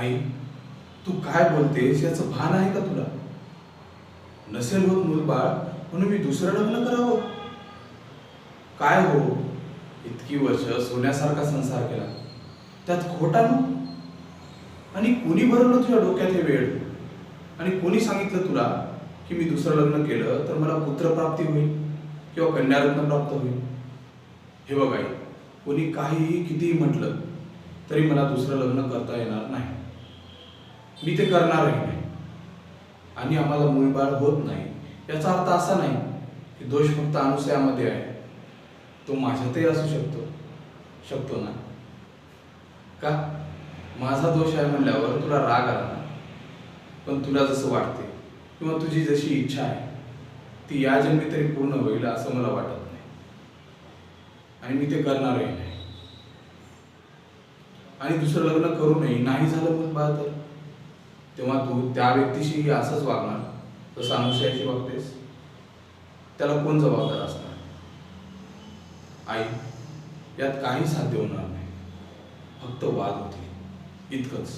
आई तू काय बोलतेस याचं भान आहे का तुला? नसेल होत मूलबाळ म्हणून मी दुसरं लग्न करावं. काय हो? इतकी वर्ष सोन्यासारखा संसार केला. त्यात खोटा ना? आणि कोणी भरवलं तुझ्या डोक्यात हे वेळ? आणि कोणी सांगितलं तुला की मी दुसरं लग्न केलं तर मला पुत्रप्राप्ती होईल किंवा कन्यारत्न प्राप्त होईल? हे बघ आई कोणी काहीही कितीही म्हटलं तरी मला दुसरं लग्न करता येणार नाही. मी ते करणारही नाही. आणि आम्हाला मुळबाळ होत नाही. याचा अर्थ असा नाही की दोष फक्त अनुसयामध्ये आहे. तो माझ्यातही असू शकतो. शकतो ना? का? माझा दोष आहे म्हणल्यावर तुला राग आला. ना पण तुला जसं वाटते किंवा तुझी जशी इच्छा आहे ती या जन्मी तरी पूर्ण होईल असं मला वाटत नाही. आणि मी ते करणारही नाही. आणि दुसरं लग्न करूनही नाही झालं मग बाळ तर? तेव्हा तू त्या व्यक्तीशी असंच वागणार तसं सानुषयाशी वागतेस त्याला कोण जबाबदार असणार? आई यात काही साध्य होणार नाही. फक्त वाद होते इतकंच.